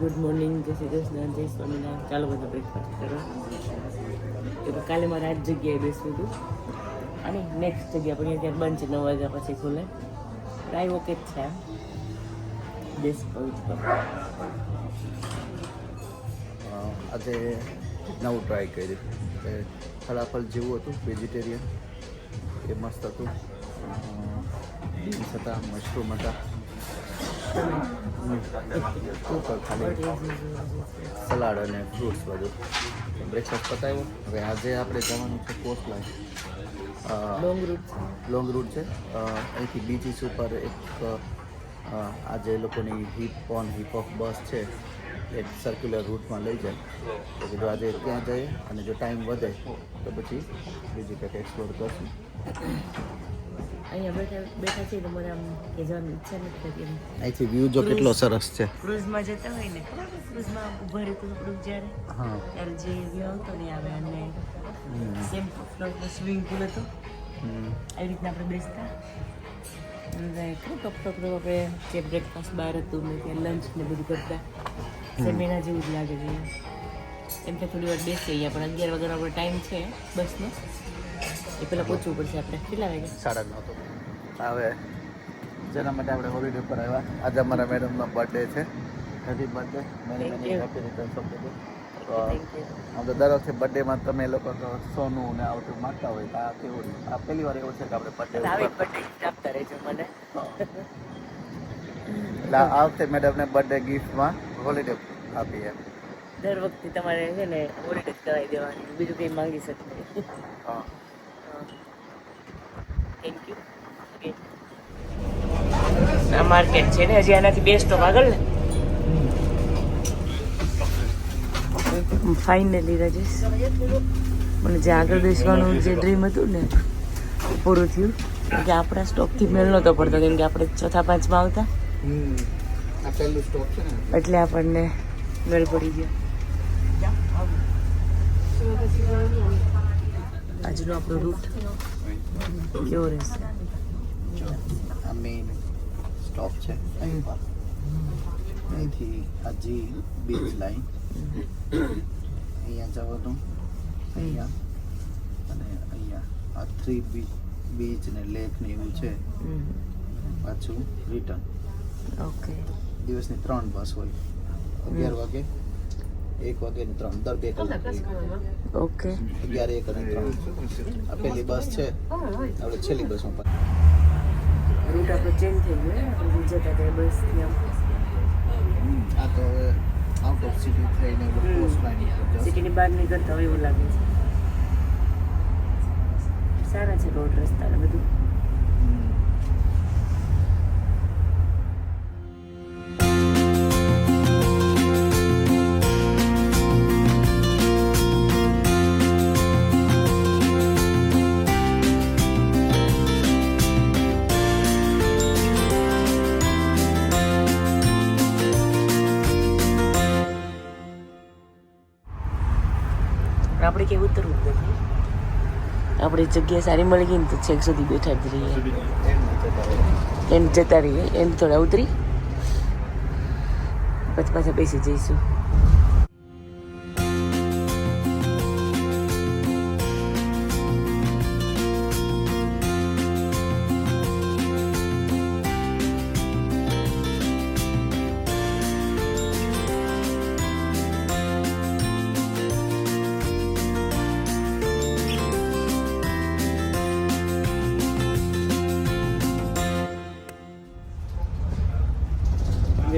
Good morning જય શ્રી કૃષ્ણ જય સ્વામિનારાયણ ચાલો બધા બ્રેકફાસ્ટ કરો. તો કે કાલે મારે આજ જગ્યાએ બેસવું હતું. અને નેક્સ્ટ જગ્યા પણ અત્યારે બંધ છે, નવ વાગ્યા પછી ખુલે. ટ્રાય ઓકે જ છે બેસ કહું આજે નવું ટ્રાય કર્યું. ફળાફળ જેવું હતું વેજીટેરિયન એ મસ્ત હતું. બીન્સ હતા મશરૂમ હતા. સલાડ અને ફ્રૂટ્સ બધું. બ્રેકફાસ્ટ પતાવ્યો. હવે આજે આપણે જવાનું છે coast line long route long route છે અહીંથી બીચીસ ઉપર એક આજે એ લોકોની hop on hop off bus છે. એક સર્ક્યુલર રૂટમાં લઈ જાય. તો કીધું આજે ત્યાં જઈએ અને જો ટાઈમ વધે તો પછી બીજી કંઈક એક્સપ્લોર કરશું. અહીંયા બેઠા બેઠા છીએ તો મને આમ કે જવાની ઈચ્છા નથી થતી એમ અહીંથી વ્યૂ જો કેટલો સરસ છે. ક્રુઝમાં જતા હોય ને ક્રુઝમાં ઊભા રહેતું થોડુંક જ્યારે ત્યારે જે વ્યૂ આવતો ને આવે અને. સેમ ફ્લોટનો સ્વિમિંગ પુલ હતો. હમ. આવી રીતના આપણે બેસતા. અને ખરું ટોપ ટોપ ટોપ આપણે જે બ્રેકફાસ્ટ બહાર હતું ને ત્યાં લંચ ને બધું કરતા. સેમ એના જેવું જ લાગે છે. એમ કે થોડી વાર બેસીએ અહીંયા પણ અગિયાર વાગ્યાનો આપણો ટાઈમ છે બસનો. એ પહેલાં પહોંચવું પડશે આપણે. કેટલા વાગે સાડા નવ તો. હવે જેના માટે આપણે હોલિડે પર આવ્યા. આજે અમારા મેડમનો બર્થડે છે. Happy birthday many many. Happy return of the આમ તો દર વખતે બર્થડેમાં તમે લોકો તો સોનું ને આવું માગતા હોય. તો આ કેવું? આ પહેલી વાર એવું છે કે આપણે બર્થડે બર્થડે આપતા રહેજો મને. એટલે આ વખતે મેડમને બર્થડે ગિફ્ટમાં હોલિડે આપીએ. દર વખતે તમારે છે ને હોલિડે કરાવી દેવાની. બીજું કંઈ માંગી શકते હા થેન્ક યુ આ માર્કેટ છે ને હજી આનાથી બે સ્ટોપ આગળ ને. ફાઇનલી રાજેશ. મને જે આગળ બેસવાનું જે ડ્રીમ હતું ને પૂરું થયું. કેમ કે આપણા સ્ટોકથી મેળ નહોતો પડતો કેમ કે આપણે ચોથા પાંચમાં આવતા. એટલે આપણને મેળ પડી ગયો. આજનો આપણો રૂટ કેવો રહેશે? સ્ટોપ છે. અહીં પર અહીંથી આ જી બીચ લાઈન અહીંયા જવાનું અહીંયા. અને અહીંયા આ થ્રી બીચ બીચ ને લેક ને એવું છે. પાછું રિટર્ન ઓકે દિવસની ત્રણ બસ હોય. અગિયાર વાગે એક વાગે ને ત્રણ. દર બે કલાક. હોય. ઓકે અગિયાર એક અને ત્રણ. આ પહેલી બસ છે. આપણે છેલ્લી બસમાં પાછા રૂટ આપણો ચેન્જ થઈ ગયો આપણે જતા ત્યાં બસ ત્યાં આ તો હવે આઉટ ઓફ સિટી થઈને. સિટીની બહાર નીકળતા હોય એવું લાગે છે. સારા છે રોડ રસ્તા ને બધું. પણ આપણે કે ઉતરવું જ નથી આપણે જગ્યા સારી મળી ગઈ ને તો છેક સુધી બેઠા જ રહીએ. એમ જતા રહીએ, એમ થોડા ઉતરી. પછી પાછા બેસી જઈશું.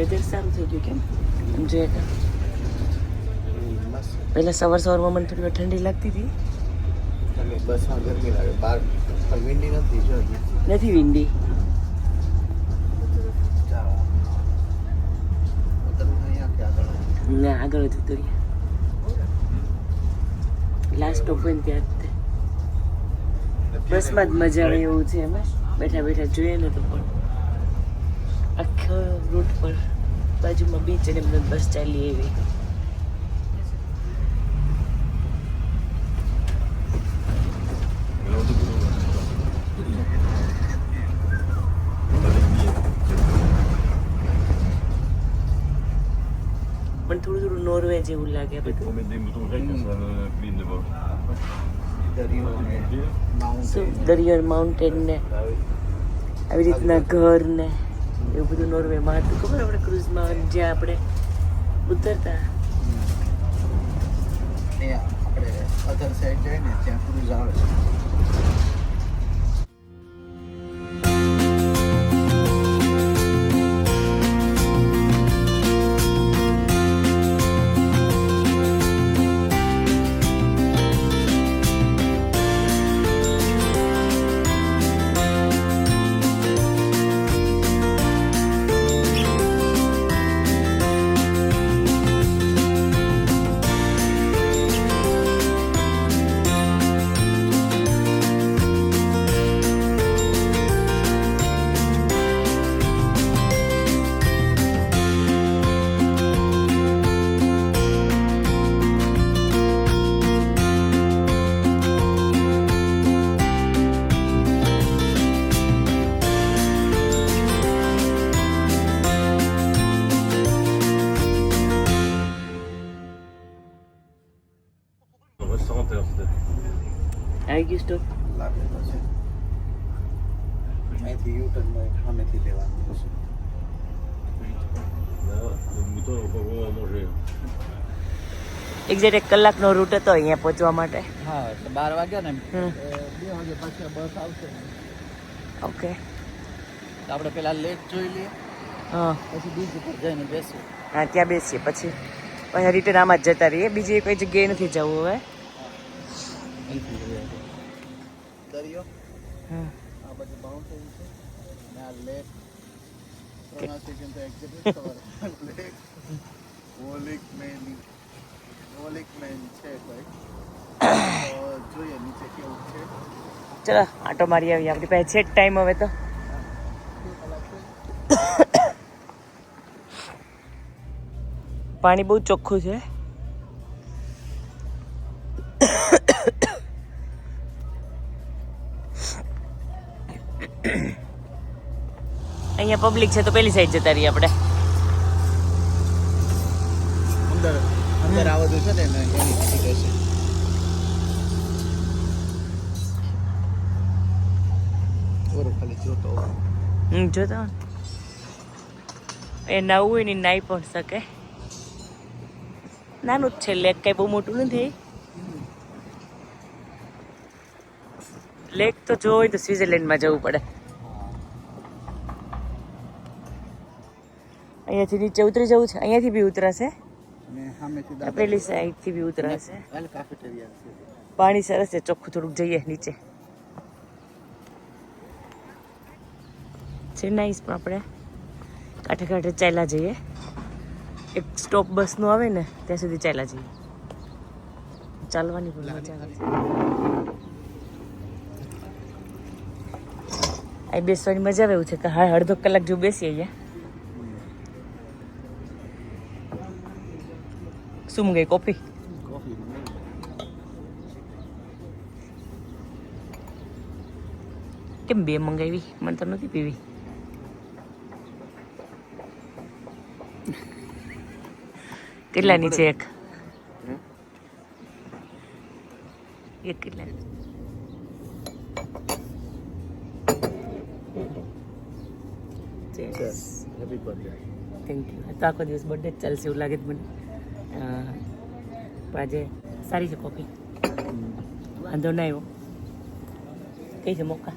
વેધર સારું થઈ ગયું કેમ? એમ જોઈએ તો પહેલાં સવાર સવારમાં મને થોડી ઠંડી લાગતી હતી. બસમાં ગરમી લાગે. બહાર વિંડી નથી જો નથી વિંડી? ના આગળ જ ઉતરીએ. લાસ્ટ સ્ટોપ હોય ને ત્યાં જ. બસમાં જ મજા આવે એવું છે એમાં. બેઠા બેઠા જોઈએ ને તો પણ. આખો રૂટ પર. બાજુમાં બીચ અને બસ ચાલી એવી. પણ થોડું થોડું નોર્વે જેવું લાગે બધું. દરિયો માઉન્ટેન ને આવી રીતના ઘર ને એવું બધું નોર્વેમાં હતું. ખબર આપણે ક્રુઝમાં જ્યાં આપણે ઉતરતા? આપણે અધર સાઈડ જાય ને ત્યાં ક્રુઝ આવે છે. એક્ઝેક્ટ એક કલાકનો રૂટ હતો અહીંયા પહોંચવા માટે. હા એટલે બાર વાગ્યા ને બે વાગે પછી બસ આવશે. ઓકે તો આપણે પેલા લેટ જોઈ લઈએ. હા. પછી બીચ ઉપર જઈને બેસીએ. હા ત્યાં બેસીએ પછી. પછી રિટર્ન આમાં જ જતા રહીએ. બીજી કોઈ જગ્યાએ નથી જવું હવે. દરિયો. હા આ બધું માઉન્ટેન છે. અને આ લેક પ્રોનાઉન્સિએશન તો એક્ઝેક્ટ ખબર. લેક વોલિક મેન વોલિક મેન છે કોઈ જોઈએ, નીચે કેવું છે? ચલો, આટો મારી આવીએ આપણી પાસે છે જ ટાઈમ હવે તો. પાણી બહુ ચોખ્ખું છે. અહીંયા પબ્લિક છે તો પેલી સાઈડ જતા રહીએ આપણે અંદર અંદર આ બધું છે ને એને એની ટિકિટ હશે ઓરો ખાલી જોતો હોઉં. હમ જોતો એ નાવું હોય ને ઈ નાઈ પણ શકે. નાનું જ છે લેક કઈ બહુ મોટું નથી. લેક તો જો હોય તો સ્વિટરલેન્ડમાં જવું પડે. અહીંયાથી નીચે ઉતરી જવું છે. અહીંયાથી બી ઉતરાશે. પેલી સાઈડથી બી ઉતરાશે. પાણી સરસ છે. ચોખ્ખું થોડુંક જઈએ નીચે. પણ આપણે કાંઠે કાંઠે ચાલ્યા જઈએ. એક સ્ટોપ બસનું આવે ને, ત્યાં સુધી ચાલ્યા જઈએ. ચાલવાની પણ મજા આવે. બેસવાની મજા આવે એવું છે કે હા, અડધો કલાક જેવું બેસીએ અહીંયા. શું કોફી કોફી? કેમ બે મંગાવી? મને તો નથી પીવી. કેટલાની છે એક? એક કેટલા હેપી બર્થડે થેન્ક યુ તો આખો દિવસ બર્થડે જ ચાલશે એવું લાગે જ મને. પણ આજે સારી છે કોફી વાંધો ના આવ્યો. કઈ છે મોકા?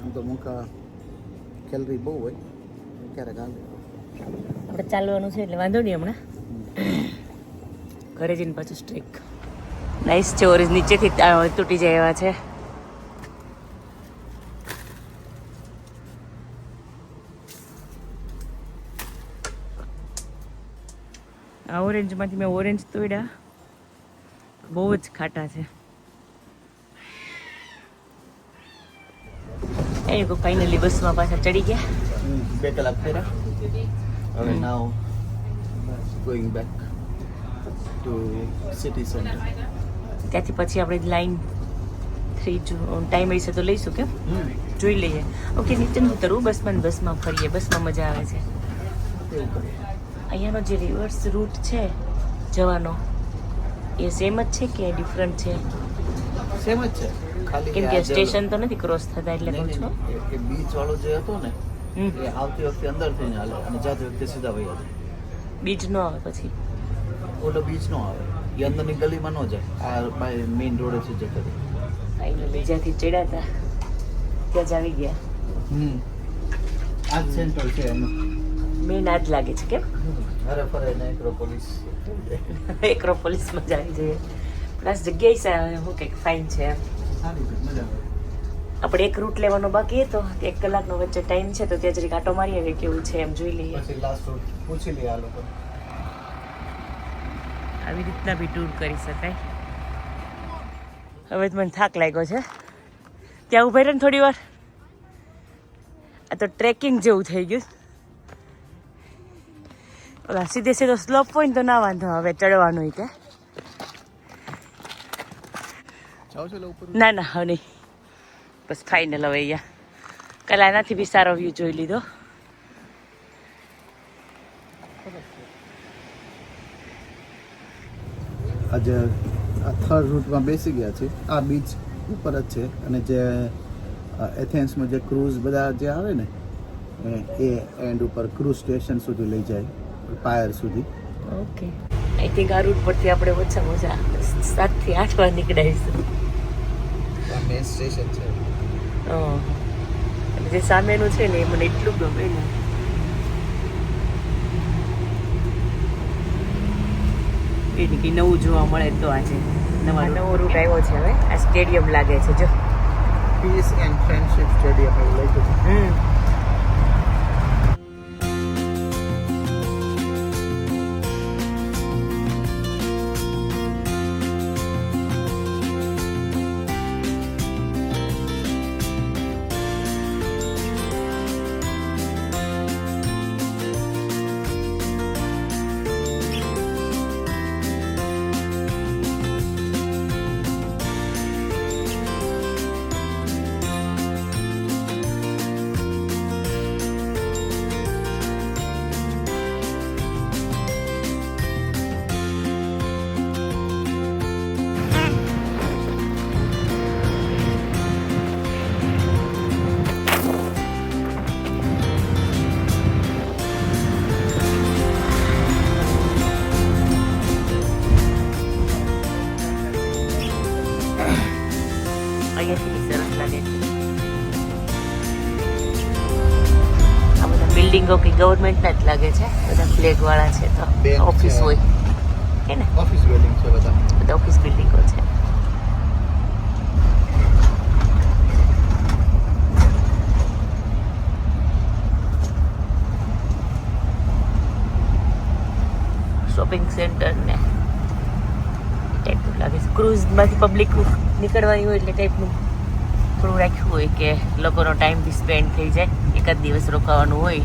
આમ તો મોકા કેલરી બહુ હોય. ક્યારેક હાલે આપણે ચાલવાનું છે એટલે વાંધો નહીં હમણાં. ઘરે જઈને પાછું સ્ટ્રીક નાઈસ છે ઓરેન્જ નીચેથી તૂટી જાય એવા છે. આ ઓરેન્જમાંથી મેં ઓરેન્જ તોડ્યા. બહુ જ ખાટા છે. એ ફાઇનલી બસમાં પાછા ચડી ગયા. બે કલાક ફેરા. હવે now going back to city center. ત્યાંથી પછી આપણે લાઈન થ્રી ટાઈમ હશે તો લઈશું કેમ? જોઈ લઈએ. ઓકે નીચે ઉતરવું બસમાં બસમાં ફરીએ. બસમાં મજા આવે છે. અહીંયાનો જે રિવર્સ રૂટ છે જવાનો એ સેમ જ છે કે ડિફરન્ટ છે? સેમ જ છે. કેમ કે સ્ટેશન તો નથી ક્રોસ થતા એટલે કહું છું. બીચ વાળો જે હતો ને. એ આવતી વખતે અંદર થઈને હાલે અને જાતી વખતે સીધા વહી જાય બીચ નો આવે પછી. ઓલો બીચ નો આવે. એ અંદરની ગલીમાં ન જાય. આ મેઇન રોડે છે જે કરી. ફાઇનલી જ્યાંથી ચડ્યા હતા ત્યાં જ આવી ગયા. હમ. આ જ સેન્ટર છે એનું. મેન આ જ લાગે છે કેમ? અરે ફરે નેક્રોપોલિસ એક્રોપોલિસમાં જ આવી જઈએ. પ્લસ જગ્યાએ શું કંઈક ફાઇન છે સારી મજા આવે. આપણે એક રૂટ લેવાનો બાકી હતો. તો એક કલાકનો વચ્ચે ટાઈમ છે તો ત્યાં જરી કાંટો મારી આવીએ કેવું છે એમ જોઈ લઈએ. પછી લાસ્ટ રોડ પૂછી લઈએ આ લોકો. આવી રીતના બી ટૂર કરી શકાય. હવે તો મને થાક લાગ્યો છે. ત્યાં ઊભા રહે ને થોડી વાર. આ તો ટ્રેકિંગ જેવું થઈ ગયું. ઓલા સીધે સીધો સ્લોપ હોય ને તો ના વાંધો હવે ચડવાનું કે ઉપર? ના ના હવે નહીં. બસ ફાઇનલ હવે અહીંયા કાલે આનાથી બી સારો વ્યૂ જોઈ લીધો. આજે આ થર્ડ રૂટમાં બેસી ગયા છે આ બીચ ઉપર જ છે. અને જે એથેન્સમાં જે ક્રૂઝ બધા જે આવે ને એ- એન્ડ ઉપર ક્રૂઝ સ્ટેશન સુધી લઈ જાય. પાયર સુધી. ઓકે આઈ થિંક આ રૂટ પરથી આપણે ઓછામાં ઓછા સાતથી આઠ વાર નીકળાઈશું મેન સ્ટેશન છે. જે સામેનું છે ને એ મને એટલું ગમે ને. એ કે નવું જોવા મળે તો આજે નવા નવો રૂટ આવ્યો છે હવે. આ સ્ટેડિયમ લાગે છે જો. પીસ એન્ડ ફ્રેન્ડશિપ સ્ટેડિયમ એવું લાગ્યું છે. હમ. ગવર્મેન્ટના જ લાગે છે. બધા ફ્લેગ વાળા છે તો ઓફિસ હોય. કે ને? ઓફિસ બિલ્ડિંગ છે બધા. બધા ઓફિસ બિલ્ડિંગો છે. શોપિંગ સેન્ટર ને ટાઈપનું લાગે છે. ક્રૂઝમાંથી પબ્લિક નીકળવાની હોય એટલે ટાઈપનું થોડું રાખ્યું હોય કે લોકોનો ટાઈમ બી સ્પેન્ડ થઈ જાય. એકાદ દિવસ રોકાવાનું હોય.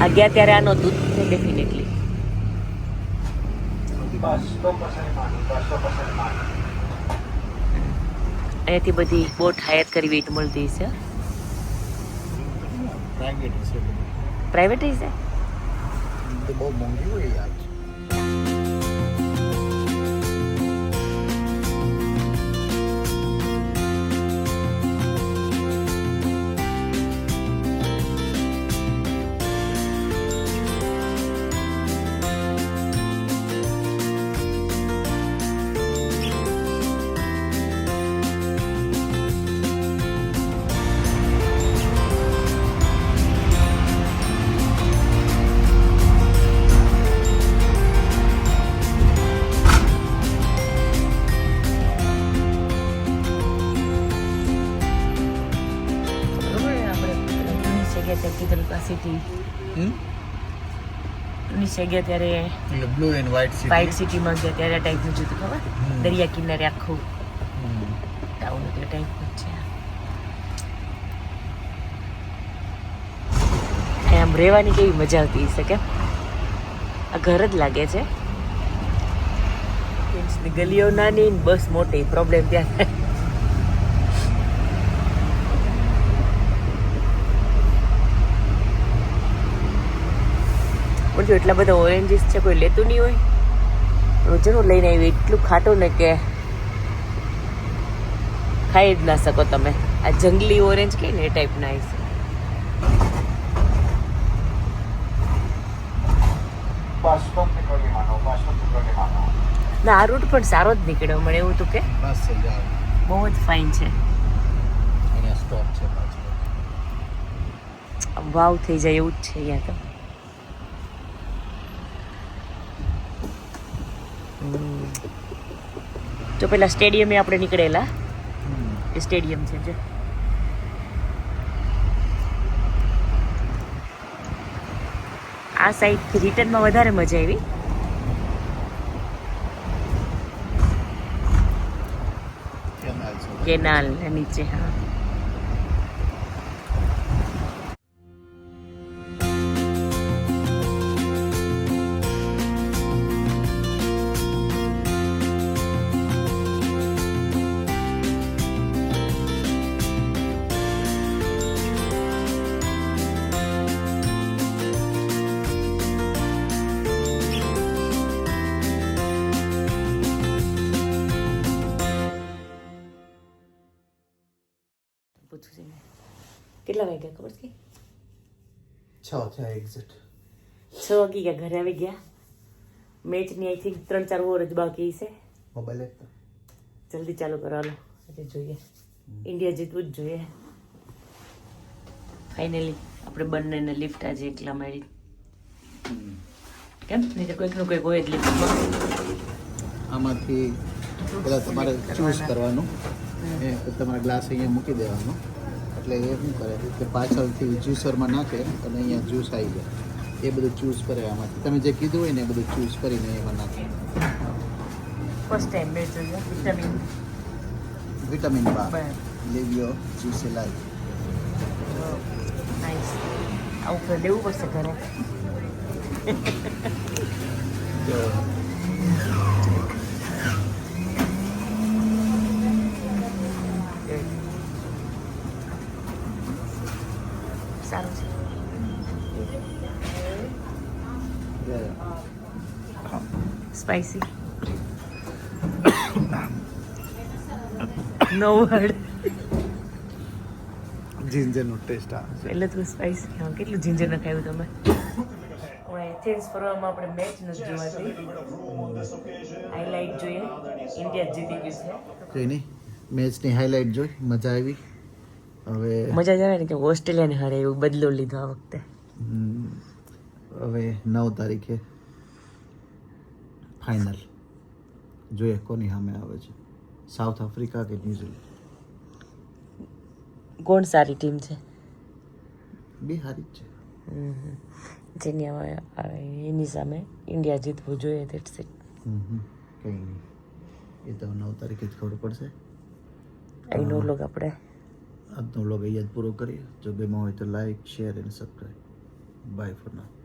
ગયા ત્યારે આનો દૂધ છે ડેફિનેટલી અહીંયાથી બધી બોટ હાયર કરવી વેટ મળતી છે પ્રાઇવેટ છે પ્રાઇવેટ છે બહુ મોંઘી હોય યાર. જૂની ગયા ત્યારે blue and white city white સિટીમાં ગયા ત્યારે આ ટાઈપનું જોતું ખબર? દરિયા કિનારે આખું ટાઉન એટલે ટાઈપનું છે. આમ રહેવાની કેવી મજા આવતી હશે કે આ ઘર જ લાગે છે. ગલીઓ નાની બસ મોટી પ્રોબ્લેમ ત્યાં જો એટલા બધા ઓરેન્જીસ છે કોઈ લેતું નહીં હોય. રોજનું લઈને આવી એટલું ખાટું ને કે ખાઈ જ ના શકો તમે. આ જંગલી ઓરેન્જ કહે ને એ ટાઈપના છે ના આ રૂટ પણ સારો જ નીકળ્યો મને એવું હતું કે. બહુ જ ફાઇન છે. વાવ થઈ જાય એવું જ છે અહીંયા તો. જો પેલા સ્ટેડિયમે આપણે નીકળેલા. એ સ્ટેડિયમ છે જો. આ સાઈડથી રિટર્નમાં વધારે મજા આવી. કેનાલ નીચે હા. છ થયા એક્ઝેક્ટ છ વાગી ગયા ઘરે આવી ગયા. મેચની આઈ થિંક ત્રણ ચાર ઓવર જ બાકી છે. મોબાઈલ એક જલ્દી ચાલુ કરવાનો. એટલે જોઈએ. ઇન્ડિયા જીતવું જ જોઈએ. ફાઇનલી આપણે બંનેને લિફ્ટ આજે એકલા મળી કેમ? નહીં તો કોઈકનું કોઈક હોય જ લિફ્ટમાં આમાંથી પહેલાં તમારે ચૂઝ કરવાનું. તમારા ગ્લાસ અહીંયા મૂકી દેવાનો. એટલે એ શું કરે કે પાછળથી જ્યુસરમાં નાખે અને અહીંયા જ્યુસ આવી જાય. એ બધું ચૂઝ કરે આમાંથી. તમે જે કીધું હોય ને એ બધું ચૂઝ કરીને એમાં નાખે. ફર્સ્ટ ટાઈમ મેચ જોઈએ. વિટામિન વિટામિન બાર બાર live your juice life nice આવું કરી દેવું પડશે ઘરે સારું છે સ્પાઈસી નો વર્ડ જિંજરનો ટેસ્ટ આવે એટલે તો સ્પાઈસી હા કેટલું જિંજર નખાયું તમે? હવે એથેન્સ ફરવામાં આપણે મેચ નથી જોવાતી. હાઈલાઇટ જોઈએ. ઇન્ડિયા જીતી ગયું છે. કઈ નહીં. મેચની હાઇલાઇટ જોઈ. મજા આવી. હવે મજા જ આવે ને કે ઓસ્ટ્રેલિયાને હારે એવું બદલો લીધો આ વખતે. હવે નવ તારીખે ફાઇનલ જોઈએ કોની સામે આવે છે. સાઉથ આફ્રિકા કે ન્યુઝીલેન્ડ કોણ સારી ટીમ છે? બે સારી જ છે. હમ. જેની એની સામે ઇન્ડિયા જીતવું જોઈએ દેટ્સ ઇટ. કંઈ નહીં. એ તો નવ તારીખે જ ખબર પડશે. અહીંનો લોગ આપણે. આજનો લોગ અહીંયા જ પૂરો કરીએ. જો ગમ્યો હોય તો લાઈક શેર અને સબસ્ક્રાઈબ બાય ફોર નાઉ